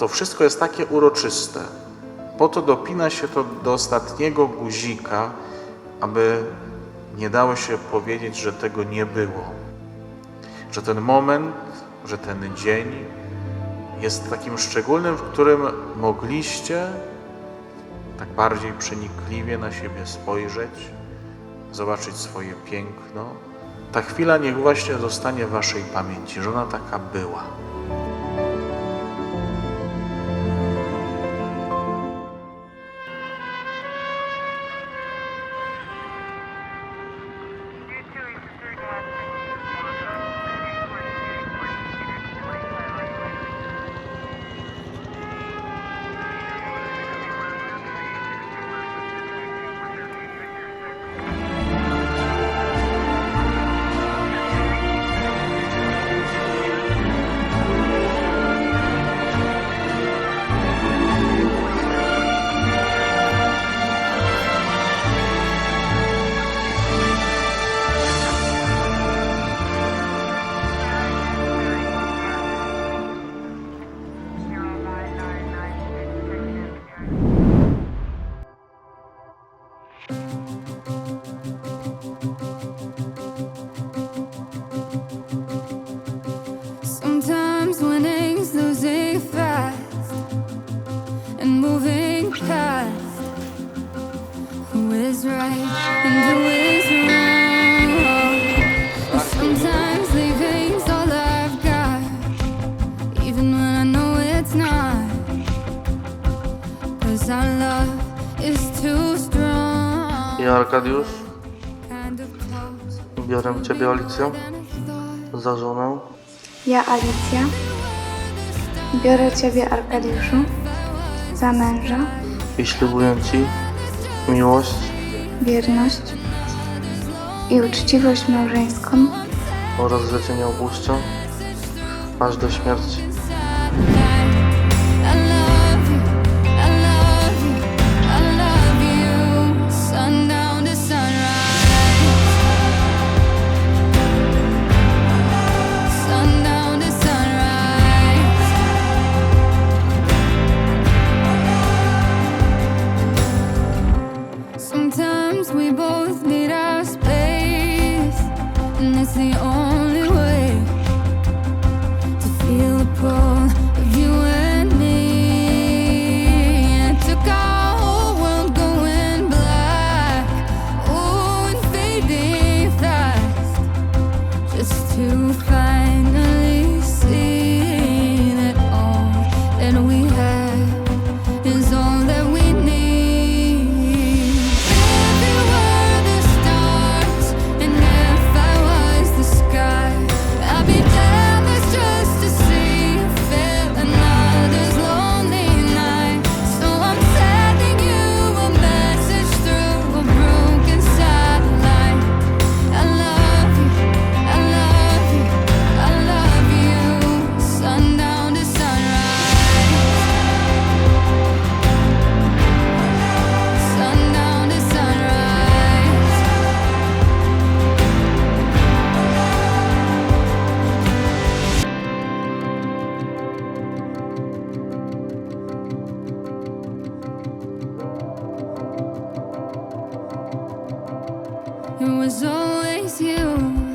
to wszystko jest takie uroczyste. Po to dopina się to do ostatniego guzika, aby nie dało się powiedzieć, że tego nie było. Że ten moment, że ten dzień jest takim szczególnym, w którym mogliście tak bardziej przenikliwie na siebie spojrzeć, zobaczyć swoje piękno. Ta chwila niech właśnie zostanie w waszej pamięci, że ona taka była. Is right and who is wrong. And sometimes leaving's all I've got, even when I know it's not. Cause our love is too strong. Ja, Arkadiusz, biorę Ciebie, Alicjo, I za żonę Ja, Alicja, biorę Ciebie, Arkadiuszu, za męża, i ślubuję Ci miłość wierność i uczciwość małżeńską oraz że Cię aż do śmierci. we both need our space, and it's the only was always you.